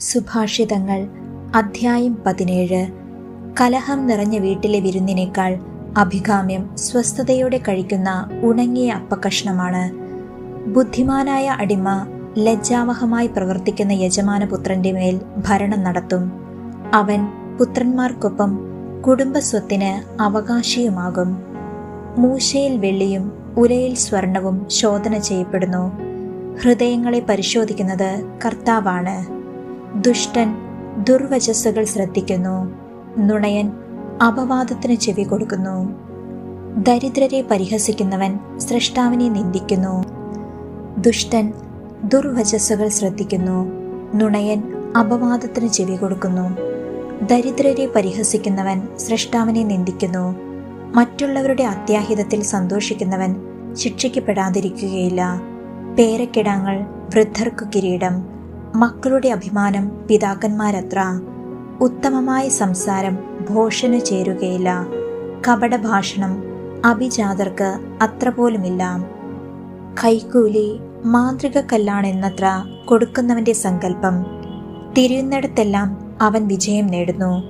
സുഭാഷിതങ്ങൾ അധ്യായം പതിനേഴ്. കലഹം നിറഞ്ഞ വീട്ടിലെ വിരുന്നിനേക്കാൾ അഭികാമ്യം സ്വസ്ഥതയോടെ കഴിക്കുന്ന ഉണങ്ങിയ അപ്പക്കഷ്ണമാണ് ബുദ്ധിമാനായ അടിമ ലജ്ജാവഹമായി പ്രവർത്തിക്കുന്ന യജമാനപുത്രന്റെ മേൽ ഭരണം നടത്തും. അവൻ പുത്രന്മാർക്കൊപ്പം കുടുംബസ്വത്തിന് അവകാശിയുമാകും. മൂശയിൽ വെള്ളിയും ഉരയിൽ സ്വർണവും ശോധന ചെയ്യപ്പെടുന്നു. ഹൃദയങ്ങളെ പരിശോധിക്കുന്നത് കർത്താവാണ്. ദുഷ്ടൻ ദുർവചസ്സുകൾ ശ്രദ്ധിക്കുന്നു. നുണയൻ അപവാദത്തിന് ചെവി കൊടുക്കുന്നു. ദരിദ്രരെ പരിഹസിക്കുന്നവൻ സൃഷ്ടാവിനെ നിന്ദിക്കുന്നു. ദുഷ്ടൻ ദുർവചസ്സുകൾ ശ്രദ്ധിക്കുന്നു. നുണയൻ അപവാദത്തിന് ചെവി കൊടുക്കുന്നു. ദരിദ്രരെ പരിഹസിക്കുന്നവൻ സൃഷ്ടാവിനെ നിന്ദിക്കുന്നു. മറ്റുള്ളവരുടെ അത്യാഹിതത്തിൽ സന്തോഷിക്കുന്നവൻ ശിക്ഷിക്കപ്പെടാതിരിക്കുകയില്ല. പേരക്കിടാങ്ങൾ വൃദ്ധർക്കു കിരീടം. മക്കളുടെ അഭിമാനം പിതാക്കന്മാരത്ര. ഉത്തമമായ സംസാരം ഭോഷന് ചേരുകയില്ല. കപടഭാഷണം അഭിജാതർക്ക് അത്ര പോലുമില്ല കൈക്കൂലി മാന്ത്രിക കല്ലാണെന്നത്ര കൊടുക്കുന്നവന്റെ സങ്കല്പം. തിരിയുന്നിടത്തെല്ലാം അവൻ വിജയം നേടുന്നു.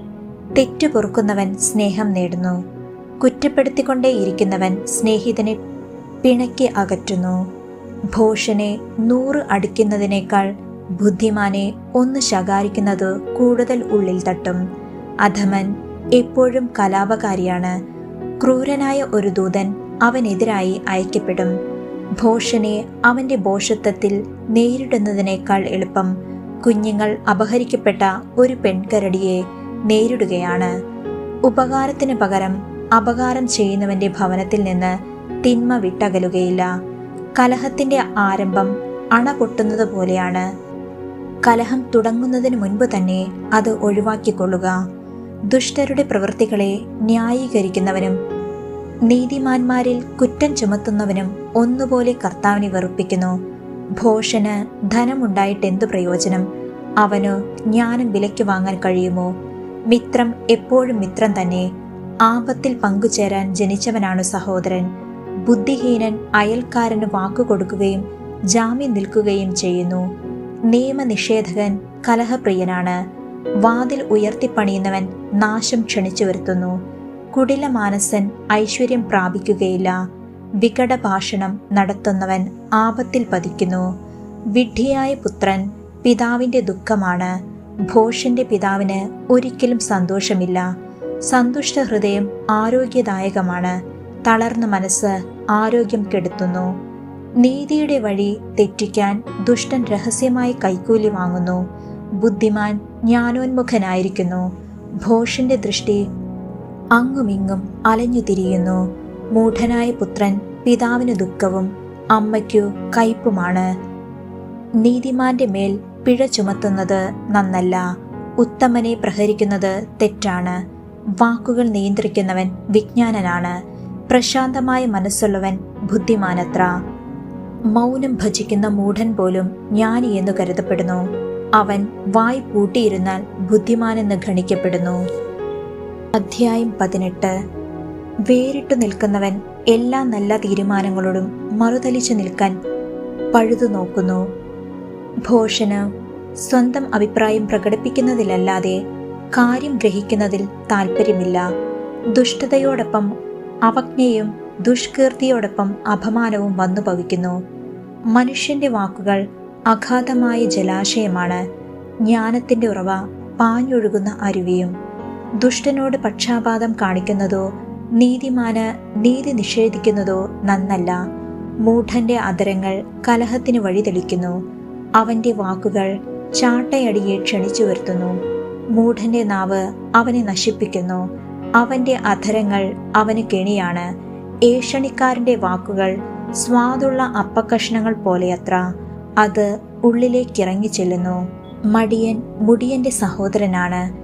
തെറ്റു പൊറുക്കുന്നവൻ സ്നേഹം നേടുന്നു. കുറ്റപ്പെടുത്തിക്കൊണ്ടേയിരിക്കുന്നവൻ സ്നേഹിതനെ പിണക്കി അകറ്റുന്നു. ഭോഷനെ നൂറ് അടിക്കുന്നതിനേക്കാൾ ബുദ്ധിമാനെ ഒന്ന് ശകാരിക്കുന്നത് കൂടുതൽ ഉള്ളിൽ തട്ടും. അധമൻ എപ്പോഴും കലാപകാരിയാണ്. ക്രൂരനായ ഒരു ദൂതൻ അവനെതിരായി അയക്കപ്പെടും. ഭോഷനെ അവന്റെ ഭോഷത്വത്തിൽ നേരിടുന്നതിനേക്കാൾ എളുപ്പം കുഞ്ഞുങ്ങൾ അപഹരിക്കപ്പെട്ട ഒരു പെൺകരടിയെ നേരിടുകയാണ്. ഉപകാരത്തിന് പകരം അപകാരം ചെയ്യുന്നവന്റെ ഭവനത്തിൽ നിന്ന് തിന്മ വിട്ടകലുകയില്ല. കലഹത്തിന്റെ ആരംഭം അണ പൊട്ടുന്നത് പോലെയാണ്. കലഹം തുടങ്ങുന്നതിന് മുൻപ് തന്നെ അത് ഒഴിവാക്കിക്കൊള്ളുക. ദുഷ്ടരുടെ പ്രവൃത്തികളെ ന്യായീകരിക്കുന്നവനും നീതിമാന്മാരിൽ കുറ്റം ചുമത്തുന്നവനും ഒന്നുപോലെ കർത്താവിനെ വെറുപ്പിക്കുന്നു. ഭോഷന് ധനമുണ്ടായിട്ട് എന്തു പ്രയോജനം? അവനോ ജ്ഞാനം വിലയ്ക്ക് വാങ്ങാൻ കഴിയുമോ? മിത്രം എപ്പോഴും മിത്രം തന്നെ. ആപത്തിൽ പങ്കുചേരാൻ ജനിച്ചവനാണ് സഹോദരൻ. ബുദ്ധിഹീനൻ അയൽക്കാരന് വാക്കുകൊടുക്കുകയും ജാമ്യം നിൽക്കുകയും ചെയ്യുന്നു. നിയമനിഷേധകൻ കലഹപ്രിയനാണ്. വാതിൽ ഉയർത്തിപ്പണിയുന്നവൻ നാശം ക്ഷണിച്ചു വരുത്തുന്നു. കുടില മാനസൻ ഐശ്വര്യം പ്രാപിക്കുകയില്ല. വികട ഭാഷണം നടത്തുന്നവൻ ആപത്തിൽ പതിക്കുന്നു. വിഡ്ഢിയായ പുത്രൻ പിതാവിന്റെ ദുഃഖമാണ്. ഭോഷന്റെ പിതാവിന് ഒരിക്കലും സന്തോഷമില്ല. സന്തുഷ്ട ഹൃദയം ആരോഗ്യദായകമാണ്. തളർന്ന മനസ്സ് ആരോഗ്യം കെടുത്തുന്നു. നീതിയുടെ വഴി തെറ്റിക്കാൻ ദുഷ്ടൻ രഹസ്യമായി കൈക്കൂലി വാങ്ങുന്നു. ബുദ്ധിമാൻ ജ്ഞാനോന്മുഖനായിരിക്കുന്നു. ഭോഷന്റെ ദൃഷ്ടി അങ്ങുമിങ്ങും അലഞ്ഞു തിരിയുന്നു മൂഢനായ പുത്രൻ പിതാവിന് ദുഃഖവും അമ്മയ്ക്കു കയ്പുമാണ്. നീതിമാന്റെ മേൽ പിഴ ചുമത്തുന്നത് നന്നല്ല. ഉത്തമനെ പ്രഹരിക്കുന്നത് തെറ്റാണ്. വാക്കുകൾ നിയന്ത്രിക്കുന്നവൻ വിജ്ഞാനനാണ്. പ്രശാന്തമായ മനസ്സുള്ളവൻ ബുദ്ധിമാനത്ര. മൗനം ഭജിക്കുന്ന മൂഢൻ പോലും ജ്ഞാനി എന്ന് കരുതപ്പെടുന്നു. അവൻ വായ് പൂട്ടിയിരുന്നാൽ ബുദ്ധിമാനെന്ന് ഗണിക്കപ്പെടുന്നു അധ്യായം പതിനെട്ട്. വേറിട്ടു നിൽക്കുന്നവൻ എല്ലാ നല്ല തീരുമാനങ്ങളോടും മറുതലിച്ചു നിൽക്കാൻ പഴുതു നോക്കുന്നു. ഭോഷന് സ്വന്തം അഭിപ്രായം പ്രകടിപ്പിക്കുന്നതിലല്ലാതെ കാര്യം ഗ്രഹിക്കുന്നതിൽ താൽപ്പര്യമില്ല. ദുഷ്ടതയോടൊപ്പം അവജ്ഞയും ദുഷ്കീർത്തിയോടൊപ്പം അപമാനവും വന്നു ഭവിക്കുന്നു മനുഷ്യന്റെ വാക്കുകൾ അഗാധമായ ജലാശയമാണ്. ജ്ഞാനത്തിന്റെ ഉറവ പാഞ്ഞൊഴുകുന്ന അരുവിയും ദുഷ്ടനോട് പക്ഷാപാതം കാണിക്കുന്നതോ നീതിമാന് നീതി നിഷേധിക്കുന്നതോ നന്നല്ല. മൂഢന്റെ അതരങ്ങൾ കലഹത്തിന് വഴിതെളിക്കുന്നു അവന്റെ വാക്കുകൾ ചാട്ടയടിയെ ക്ഷണിച്ചു വരുത്തുന്നു. മൂഢന്റെ നാവ് അവനെ നശിപ്പിക്കുന്നു. അവന്റെ അധരങ്ങൾ അവന് കെണിയാണ്. ഏഷണിക്കാരന്റെ വാക്കുകൾ സ്വാദുള്ള അപ്പക്കഷ്ണങ്ങൾ പോലെയത്ര. അത് ഉള്ളിലേക്കിറങ്ങി ചെല്ലുന്നു മടിയൻ മുടിയന്റെ സഹോദരനാണ്.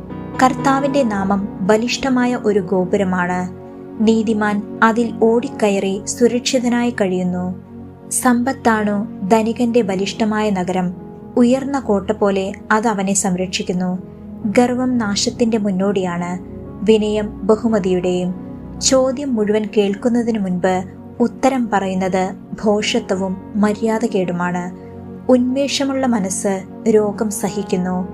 കർത്താവിന്റെ നാമം ബലിഷ്ഠമായ ഒരു ഗോപുരമാണ്. നീതിമാൻ അതിൽ ഓടിക്കയറി സുരക്ഷിതനായി കഴിയുന്നു. സമ്പത്താണു ധനികന്റെ ബലിഷ്ഠമായ നഗരം. ഉയർന്ന കോട്ട പോലെ അത് അവനെ സംരക്ഷിക്കുന്നു. ഗർവം നാശത്തിന്റെ മുന്നോടിയാണ്. വിനയം ബഹുമതിയുടെയും ചോദ്യം മുഴുവൻ കേൾക്കുന്നതിനു മുൻപ് ഉത്തരം പറയുന്നത് ഭോഷത്വവും മര്യാദകേടുമാണ്. ഉന്മേഷമുള്ള മനസ്സ് രോഗം സഹിക്കുന്നു.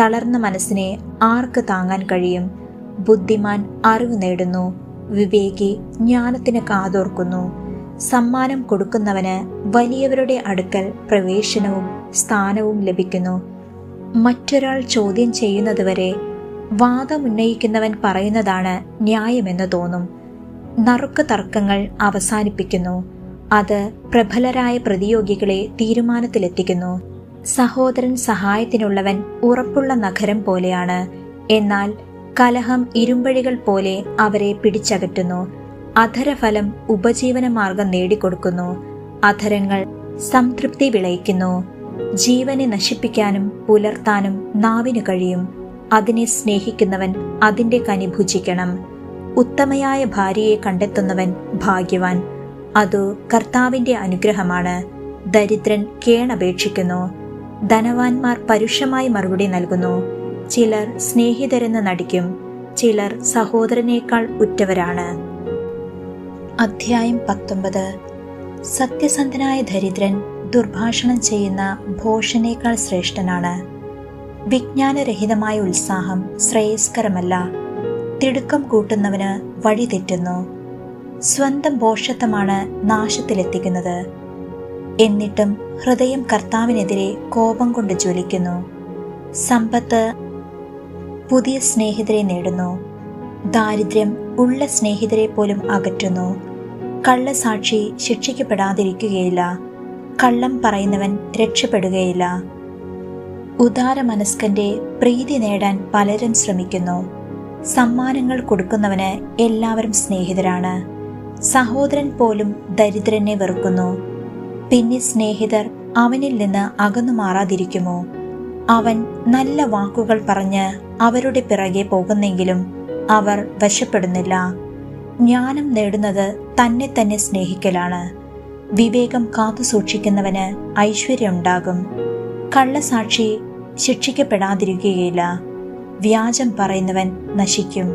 തളർന്ന മനസ്സിനെ ആർക്ക് താങ്ങാൻ കഴിയും? ബുദ്ധിമാൻ അറിവ് നേടുന്നു. വിവേകി ജ്ഞാനത്തിന് കാതോർക്കുന്നു. സമ്മാനം കൊടുക്കുന്നവന് വലിയവരുടെ അടുക്കൽ പ്രവേശനവും സ്ഥാനവും ലഭിക്കുന്നു. മറ്റൊരാൾ ചോദ്യം ചെയ്യുന്നതുവരെ വാദമുന്നയിക്കുന്നവൻ പറയുന്നതാണ് ന്യായമെന്ന് തോന്നും. നറുക്ക് തർക്കങ്ങൾ അവസാനിപ്പിക്കുന്നു. അത് പ്രബലരായ പ്രതിയോഗികളെ തീരുമാനത്തിലെത്തിക്കുന്നു. സഹോദരൻ സഹായത്തിനുള്ളവൻ ഉറപ്പുള്ള നഗരം പോലെയാണ്. എന്നാൽ കലഹം ഇരുമ്പഴികൾ പോലെ അവരെ പിടിച്ചകറ്റുന്നു. അധരഫലം ഉപജീവന മാർഗം നേടിക്കൊടുക്കുന്നു. അധരങ്ങൾ സംതൃപ്തി വിളയിക്കുന്നു. ജീവനെ നശിപ്പിക്കാനും പുലർത്താനും നാവിനു കഴിയും. അതിനെ സ്നേഹിക്കുന്നവൻ അതിന്റെ കനി ഭുജിക്കണം. ഉത്തമയായ ഭാര്യയെ കണ്ടെത്തുന്നവൻ ഭാഗ്യവാൻ. അതു കർത്താവിന്റെ അനുഗ്രഹമാണ്. ദരിദ്രൻ കേണപേക്ഷിക്കുന്നു. ധനവാന്മാർ പരുഷമായി മറുപടി നൽകുന്നു. ചിലർ സ്നേഹിതരെന്ന് നടിക്കും ചിലർ സഹോദരനേക്കാൾ ഉറ്റവരാണ്. അധ്യായം പത്തൊമ്പത്. സത്യസന്ധനായ ദരിദ്രൻ ദുർഭാഷണം ചെയ്യുന്ന ഭോഷനേക്കാൾ ശ്രേഷ്ഠനാണ്. വിജ്ഞാനരഹിതമായ ഉത്സാഹം ശ്രേയസ്കരമല്ല. തിടുക്കം കൂട്ടുന്നവന് വഴി തെറ്റുന്നു. സ്വന്തം ഭോഷത്വമാണ് നാശത്തിലെത്തിക്കുന്നത്. എന്നിട്ടും ഹൃദയം കർത്താവിനെതിരെ കോപം കൊണ്ട് ജ്വലിക്കുന്നു. സമ്പത്ത് പുതിയ സ്നേഹിതരെ നേടുന്നു. ദാരിദ്ര്യം ഉള്ള സ്നേഹിതരെ പോലും അകറ്റുന്നു. കള്ളസാക്ഷി ശിക്ഷിക്കപ്പെടാതിരിക്കുകയില്ല. കള്ളം പറയുന്നവൻ രക്ഷപ്പെടുകയില്ല. ഉദാരമനസ്കന്റെ പ്രീതി നേടാൻ പലരും ശ്രമിക്കുന്നു. സമ്മാനങ്ങൾ കൊടുക്കുന്നവന് എല്ലാവരും സ്നേഹിതരാണ്. സഹോദരൻ പോലും ദരിദ്രനെ വെറുക്കുന്നു. പിന്നെ സ്നേഹിതർ അവനിൽ നിന്ന് അകന്നു മാറാതിരിക്കുമോ? അവൻ നല്ല വാക്കുകൾ പറഞ്ഞ് അവരുടെ പിറകെ പോകുന്നെങ്കിലും അവർ വശപ്പെടുന്നില്ല. ജ്ഞാനം നേടുന്നത് തന്നെ തന്നെ സ്നേഹിക്കലാണ്. വിവേകം കാത്തു സൂക്ഷിക്കുന്നവന് ഐശ്വര്യമുണ്ടാകും. കള്ളസാക്ഷി ശിക്ഷിക്കപ്പെടാതിരിക്കുകയില്ല. വ്യാജം പറയുന്നവൻ നശിക്കും.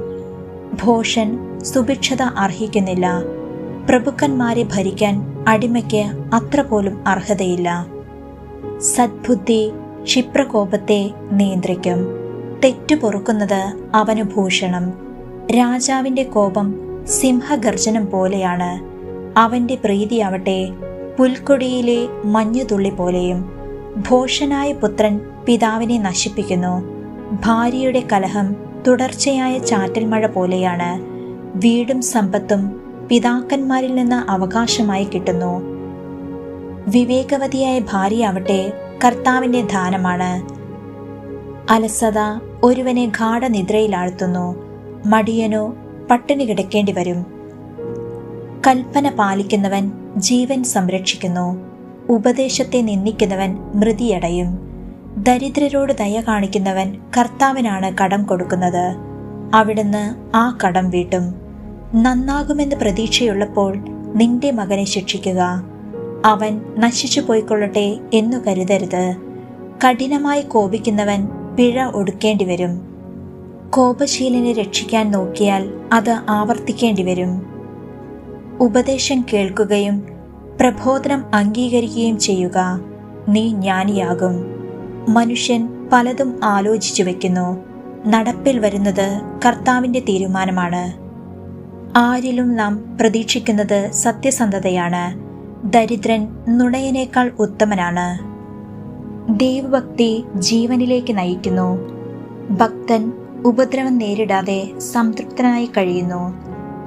ഭോഷൻ സുഭിക്ഷത അർഹിക്കുന്നില്ല. പ്രഭുക്കന്മാരെ ഭരിക്കാൻ അടിമയ്ക്ക് അത്ര പോലും അർഹതയില്ല. സദ്ബുദ്ധി ക്ഷിപ്രകോപത്തെ നിയന്ത്രിക്കും. തെറ്റു പൊറുക്കുന്നത് അവന് ഭൂഷണം. രാജാവിന്റെ കോപം സിംഹഗർജനം പോലെയാണ്. അവന്റെ പ്രീതിയാവട്ടെ പുൽക്കൊടിയിലെ മഞ്ഞുതുള്ളി പോലെയും. ഭോഷനായ പുത്രൻ പിതാവിനെ നശിപ്പിക്കുന്നു. ഭാര്യയുടെ കലഹം തുടർച്ചയായ ചാറ്റൽ മഴ പോലെയാണ്. വീടും സമ്പത്തും പിതാക്കന്മാരിൽ നിന്ന് അവകാശമായി കിട്ടുന്നു. വിവേകവതിയായ ഭാര്യയാവട്ടെ കർത്താവിന്റെ ദാനമാണ്. അലസത ഒരുവനെ ഗാഠനിദ്രയിലാഴ്ത്തുന്നു. മടിയനോ പട്ടിണി കിടക്കേണ്ടി വരും കൽപ്പന പാലിക്കുന്നവൻ ജീവൻ സംരക്ഷിക്കുന്നു. ഉപദേശത്തെ നിന്ദിക്കുന്നവൻ മൃതിയടയും. ദരിദ്രരോട് ദയ കാണിക്കുന്നവൻ കർത്താവിനാണ് കടം കൊടുക്കുന്നത്. അവിടുന്ന് ആ കടം വീട്ടും. നന്നാകുമെന്ന് പ്രതീക്ഷയുള്ളപ്പോൾ നിന്റെ മകനെ ശിക്ഷിക്കുക. അവൻ നശിച്ചു പോയിക്കൊള്ളട്ടെ എന്നു കരുതരുത്. കഠിനമായി കോപിക്കുന്നവൻ പിഴ ഒടുക്കേണ്ടി വരും കോപശീലനെ രക്ഷിക്കാൻ നോക്കിയാൽ അത് ആവർത്തിക്കേണ്ടി വരും ഉപദേശം കേൾക്കുകയും പ്രബോധനം അംഗീകരിക്കുകയും ചെയ്യുക. നീ ജ്ഞാനിയാകും. മനുഷ്യൻ പലതും ആലോചിച്ചു വെക്കുന്നു. നടപ്പിൽ വരുന്നത് കർത്താവിന്റെ തീരുമാനമാണ്. ആരിലും നാം പ്രതീക്ഷിക്കുന്നത് സത്യസന്ധതയാണ്. ദരിദ്രൻ നുണയനേക്കാൾ ഉത്തമനാണ്. ദൈവഭക്തി ജീവനിലേക്ക് നയിക്കുന്നു. ഭക്തൻ ഉപദ്രവം നേരിടാതെ സംതൃപ്തനായി കഴിയുന്നു.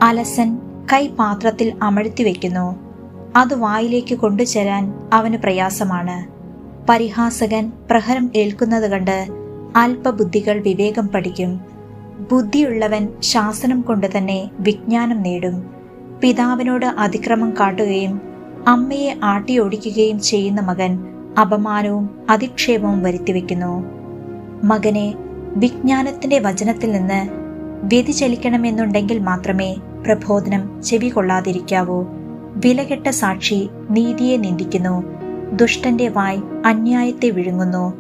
അലസൻ കൈപാത്രത്തിൽ അമഴ്ത്തി വെക്കുന്നു. അത് വായിലേക്ക് കൊണ്ടുചേരാൻ അവന് പ്രയാസമാണ്. പരിഹാസകൻ പ്രഹരം ഏൽക്കുന്നത് കണ്ട് അല്പബുദ്ധികൾ വിവേകം പഠിക്കും. ബുദ്ധിയുള്ളവൻ ശാസനം കൊണ്ട് തന്നെ വിജ്ഞാനം നേടും. പിതാവിനോട് അതിക്രമം കാട്ടുകയും അമ്മയെ ആട്ടിയോടിക്കുകയും ചെയ്യുന്ന മകൻ അപമാനവും അധിക്ഷേപവും വരുത്തിവെക്കുന്നു. മകനെ വിജ്ഞാനത്തിന്റെ വചനത്തിൽ നിന്ന് വ്യതിചലിക്കണമെന്നുണ്ടെങ്കിൽ മാത്രമേ പ്രബോധനം ചെവി കൊള്ളാതിരിക്കാവൂ വിലകെട്ട സാക്ഷി നീതിയെ നിന്ദിക്കുന്നു. ദുഷ്ടന്റെ വായ് അന്യായത്തെ വിഴുങ്ങുന്നു.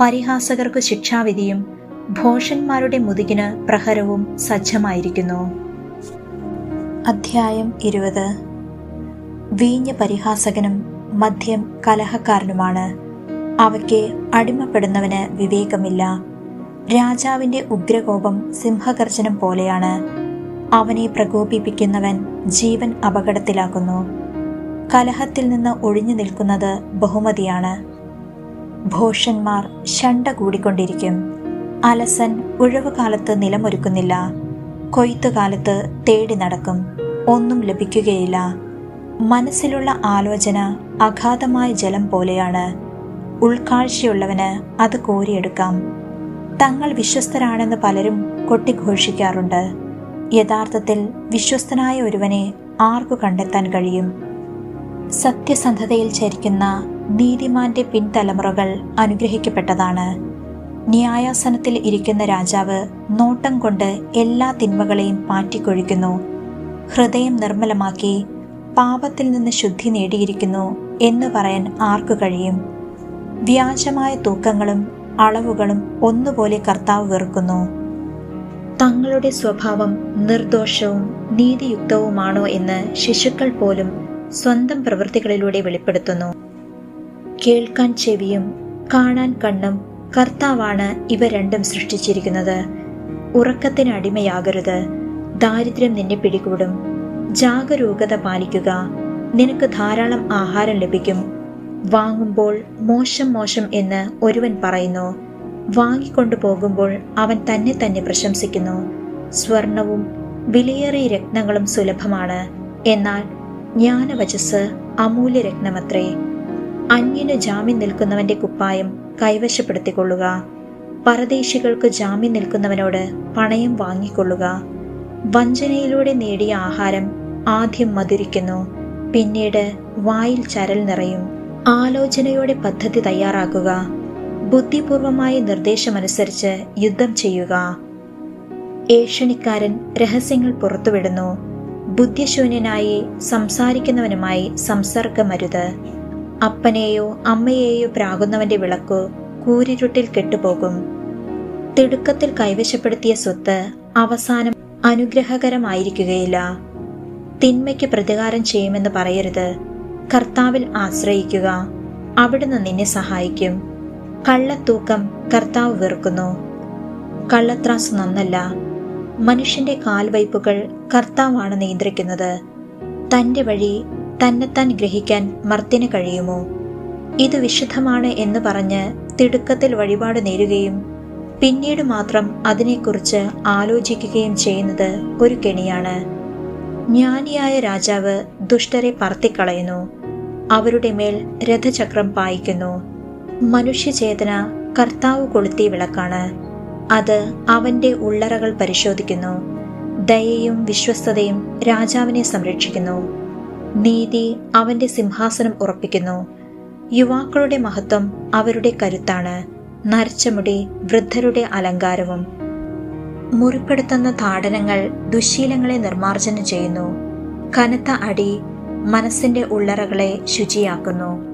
പരിഹാസകർക്ക് ശിക്ഷാവിധിയും ഭോഷന്മാരുടെ മുതുകിന് പ്രഹരവും സജ്ജമായിരിക്കുന്നു. അധ്യായം ഇരുപത്. വീഞ്ഞ പരിഹാസകനും മദ്യം കലഹക്കാരനുമാണ്. അവയ്ക്ക് അടിമപ്പെടുന്നവന് വിവേകമില്ല. രാജാവിന്റെ ഉഗ്രകോപം സിംഹഗർജനം പോലെയാണ്. അവനെ പ്രകോപിപ്പിക്കുന്നവൻ ജീവൻ അപകടത്തിലാക്കുന്നു. കലഹത്തിൽ നിന്ന് ഒഴിഞ്ഞു നിൽക്കുന്നത് ബഹുമതിയാണ്. ഭോഷന്മാർ ശണ്ട കൂടിക്കൊണ്ടിരിക്കും. അലസൻ ഉഴവുകാലത്ത് നിലമൊരുക്കുന്നില്ല. കൊയ്ത്തുകാലത്ത് തേടി നടക്കും. ഒന്നും ലഭിക്കുകയില്ല. മനസ്സിലുള്ള ആലോചന അഗാധമായ ജലം പോലെയാണ്. ഉൾക്കാഴ്ചയുള്ളവന് അത് കോരിയെടുക്കാം. തങ്ങൾ വിശ്വസ്തരാണെന്ന് പലരും കൊട്ടിഘോഷിക്കാറുണ്ട്. യഥാർത്ഥത്തിൽ വിശ്വസ്തനായ ഒരുവനെ ആർക്കു കണ്ടെത്താൻ കഴിയും? സത്യസന്ധതയിൽ ചരിക്കുന്ന നീതിമാന്റെ പിൻതലമുറകൾ അനുഗ്രഹിക്കപ്പെട്ടതാണ്. ന്യായാസനത്തിൽ ഇരിക്കുന്ന രാജാവ് നോട്ടം കൊണ്ട് എല്ലാ തിന്മകളെയും പാറ്റിക്കൊഴിക്കുന്നു ഹൃദയം നിർമ്മലമാക്കി പാപത്തിൽ നിന്ന് ശുദ്ധി നേടിയിരിക്കുന്നു. എന്ന് പറയാൻ ആർക്കു കഴിയും? വ്യാജമായ തൂക്കങ്ങളും അളവുകളും ഒന്നുപോലെ കർത്താവ് വെറുക്കുന്നു. തങ്ങളുടെ സ്വഭാവം നിർദോഷവും നീതിയുക്തവുമാണോ എന്ന് ശിശുക്കൾ പോലും സ്വന്തം പ്രവൃത്തികളിലൂടെ വെളിപ്പെടുത്തുന്നു. കേൾക്കാൻ ചെവിയും കാണാൻ കണ്ണും കർത്താവാണ് ഇവ രണ്ടും സൃഷ്ടിച്ചിരിക്കുന്നത്. ഉറക്കത്തിന് അടിമയാകരുത്. ദാരിദ്ര്യം നിന്നെ പിടികൂടും. ജാഗരൂകത പാലിക്കുക. നിനക്ക് ധാരാളം ആഹാരം ലഭിക്കും. വാങ്ങുമ്പോൾ മോശം മോശം എന്ന് ഒരുവൻ പറയുന്നു. വാങ്ങിക്കൊണ്ടു പോകുമ്പോൾ അവൻ തന്നെ തന്നെ പ്രശംസിക്കുന്നു. സ്വർണവും വിലയേറിയ രത്നങ്ങളും സുലഭമാണ്. എന്നാൽ ജ്ഞാനവചസ് അമൂല്യ രത്നമത്രേ. അന്യന് ജാമ്യം നിൽക്കുന്നവന്റെ കുപ്പായം കൈവശപ്പെടുത്തിക്കൊള്ളുക. പരദേശികൾക്ക് ജാമ്യം നിൽക്കുന്നവനോട് പണയം വാങ്ങിക്കൊള്ളുക. വഞ്ചനയിലൂടെ നേടിയ ആഹാരം ആദ്യം മധുരിക്കുന്നു. പിന്നീട് വായിൽ ചരൽ നിറയും. ആലോചനയോടെ പദ്ധതി തയ്യാറാക്കുക. ബുദ്ധിപൂർവമായ നിർദ്ദേശമനുസരിച്ച് യുദ്ധം ചെയ്യുക. ഏഷണിക്കാരൻ രഹസ്യങ്ങൾ പുറത്തുവിടുന്നു. ബുദ്ധിശൂന്യനായി സംസാരിക്കുന്നവനുമായി സംസർഗമരുത്. അപ്പനെയോ അമ്മയെയോ പ്രാകുന്നവന്റെ വിളക്കു കൂരിരുട്ടിൽ കെട്ടുപോകും. തിടുക്കത്തിൽ കൈവശപ്പെടുത്തിയ സ്വത്ത് അവസാനം അനുഗ്രഹകരമായിരിക്കുകയില്ല. തിന്മയ്ക്ക് പ്രതികാരം ചെയ്യുമെന്ന് പറയരുത്. കർത്താവിൽ ആശ്രയിക്കുക. അവിടുന്ന് നിന്നെ സഹായിക്കും. കള്ളത്തൂക്കം കർത്താവ് വെറുക്കുന്നു. കള്ളത്രാസ് നന്നല്ല. മനുഷ്യന്റെ കാൽവയ്പുകൾ കർത്താവാണ് നിയന്ത്രിക്കുന്നത്. തന്റെ വഴി തന്നെത്താൻ ഗ്രഹിക്കാൻ മർത്തിന് കഴിയുമോ? ഇത് വിശുദ്ധമാണ് എന്ന് പറഞ്ഞ് തിടുക്കത്തിൽ വഴിപാട് നേരുകയും പിന്നീട് മാത്രം അതിനെക്കുറിച്ച് ആലോചിക്കുകയും ചെയ്യുന്നത് ഒരു കെണിയാണ്. ജ്ഞാനിയായ രാജാവ് ദുഷ്ടരെ പറത്തിക്കളയുന്നു. അവരുടെ മേൽ രഥചക്രം പായിക്കുന്നു. മനുഷ്യചേതന കർത്താവ് കൊളുത്തിയ വിളക്കാണ്. അത് അവന്റെ ഉള്ളറകൾ പരിശോധിക്കുന്നു. ദയയും വിശ്വസ്തതയും രാജാവിനെ സംരക്ഷിക്കുന്നു. നീതി അവന്റെ സിംഹാസനം ഉറപ്പിക്കുന്നു. യുവാക്കളുടെ മഹത്വം അവരുടെ കരുത്താണ്. നരച്ചമുടി വൃദ്ധരുടെ അലങ്കാരവും മുറിപ്പെടുത്തുന്ന താടനങ്ങൾ ദുശീലങ്ങളെ നിർമ്മാർജനം ചെയ്യുന്നു. കനത്ത അടി മനസ്സിന്റെ ഉള്ളറകളെ ശുചിയാക്കുന്നു.